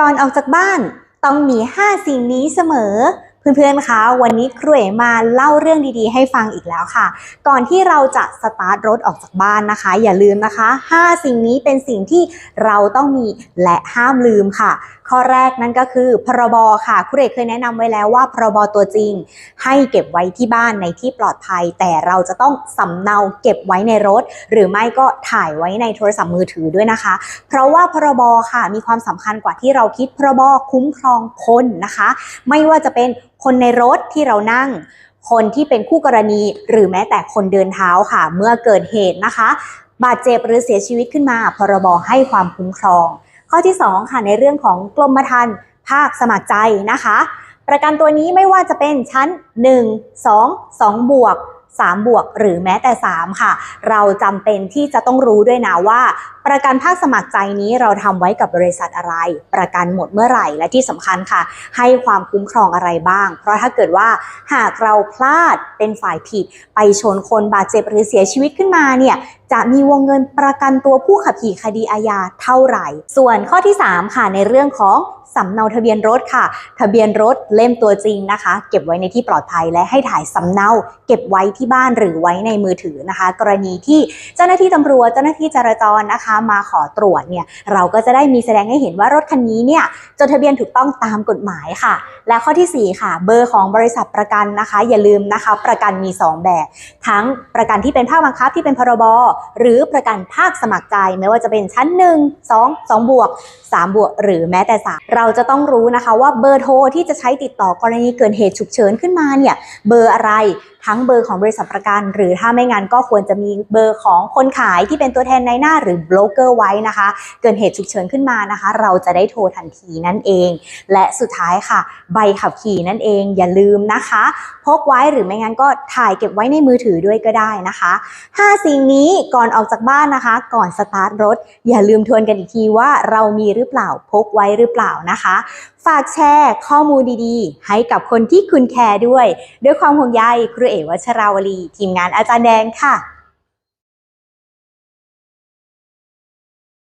ก่อนออกจากบ้านต้องมี 5 สิ่งนี้เสมอ เพื่อนๆ คะ วันนี้ครูเอมาเล่าเรื่องดีๆ ให้ฟังอีกแล้วค่ะ ก่อนที่เราจะสตาร์ทรถออกจากบ้านนะคะ อย่าลืมนะคะ 5 สิ่งนี้เป็นสิ่งที่เราต้องมีและห้ามลืมค่ะ ข้อแรกนั่นก็คือ พรบค่ะครูเอ๋เคยแนะนำไว้แล้วว่า พรบตัวจริง ให้เก็บไว้ที่บ้านในที่ปลอดภัย แต่เราจะต้องสำเนาเก็บไว้ในรถ หรือไม่ก็ถ่ายไว้ในโทรศัพท์มือถือด้วยนะคะ เพราะว่าพรบค่ะมีความสำคัญกว่าที่เราคิดพรบคุ้มครองคนนะคะ ไม่ว่าจะเป็นคนในรถที่เรานั่งคนที่เป็นคู่กรณีหรือแม้แต่คนเดินเท้าค่ะ เมื่อเกิดเหตุนะคะ บาดเจ็บหรือเสียชีวิตขึ้นมา พรบให้ความคุ้มครอง ข้อที่ 2 ค่ะในเรื่องของกรมธรรม์ภาคสมัครใจนะคะ ประกันตัวนี้ไม่ว่าจะเป็นชั้น 1 2 2 บวก 3 บวก หรือแม้แต่ 3 ค่ะ เราจำเป็นที่จะต้องรู้ด้วยนะว่า ประกันภาคสมัครใจนี้เราทำไว้กับบริษัทอะไร ประกันหมดเมื่อไหร่และที่สำคัญค่ะ ให้ความคุ้มครองอะไรบ้าง เพราะถ้าเกิดว่าหากเราพลาดเป็นฝ่ายผิด ไปชนคนบาดเจ็บหรือเสียชีวิตขึ้นมาเนี่ย จะมีวงเงินประกันตัวผู้ขับขี่คดีอาญาเท่าไหร่ ส่วนข้อที่ 3 ค่ะในเรื่องของสำเนาทะเบียนรถค่ะ ทะเบียนรถเล่มตัวจริงนะคะ เก็บไว้ในที่ปลอดภัยและให้ถ่ายสำเนา เก็บไว้ที่บ้านหรือไว้ในมือถือนะคะ กรณีที่เจ้าหน้าที่ตำรวจเจ้าหน้าที่จราจรนะคะ มาขอตรวจเนี่ยเราก็จะได้มีแสดงให้เห็นว่ารถคันนี้เนี่ยจดทะเบียนถูกต้องตามกฎหมายค่ะ และข้อทีสี่4 ค่ะ เบอร์ของบริษัทประกันนะคะ อย่าลืมนะคะ ประกันมี 2 แบบ ทั้งประกันที่เป็นภาคบังคับที่เป็นพรบหรือประกันภาคสมัครใจ ไม่ว่าจะเป็นชั้น 1 2 2 บวก 3 บวก หรือแม้แต่ 3 เราจะต้องรู้นะคะว่าเบอร์โทรที่จะใช้ติดต่อกรณีเกิดเหตุฉุกเฉินขึ้นมาเนี่ยเบอร์อะไรทั้งเบอร์ของบริษัทประกัน หรือถ้าไม่งั้นก็ควรจะมีเบอร์ของคนขายที่เป็นตัวแทนในหน้าหรือโบรกเกอร์ไว้นะคะ เกิดเหตุฉุกเฉินขึ้นมานะคะ เราจะได้โทรทันทีนั่นเอง และสุดท้ายค่ะ ใบขับขี่นั่นเองอย่าลืมนะคะ พกไว้หรือไม่งั้นก็ถ่ายเก็บไว้ในมือถือด้วยก็ได้นะคะ 5 สิ่งนี้ก่อนออกจากบ้านนะคะ ก่อนสตาร์ทรถ อย่าลืมทวนกันอีกทีว่าเรามีหรือเปล่าพกไว้หรือเปล่านะคะฝากแชร์ข้อมูลดีๆ ให้กับคนที่คุณแคร์ด้วย ด้วยความห่วงใยครูเอ๋วัชราวลี ทีมงานอาจารย์แดงค่ะ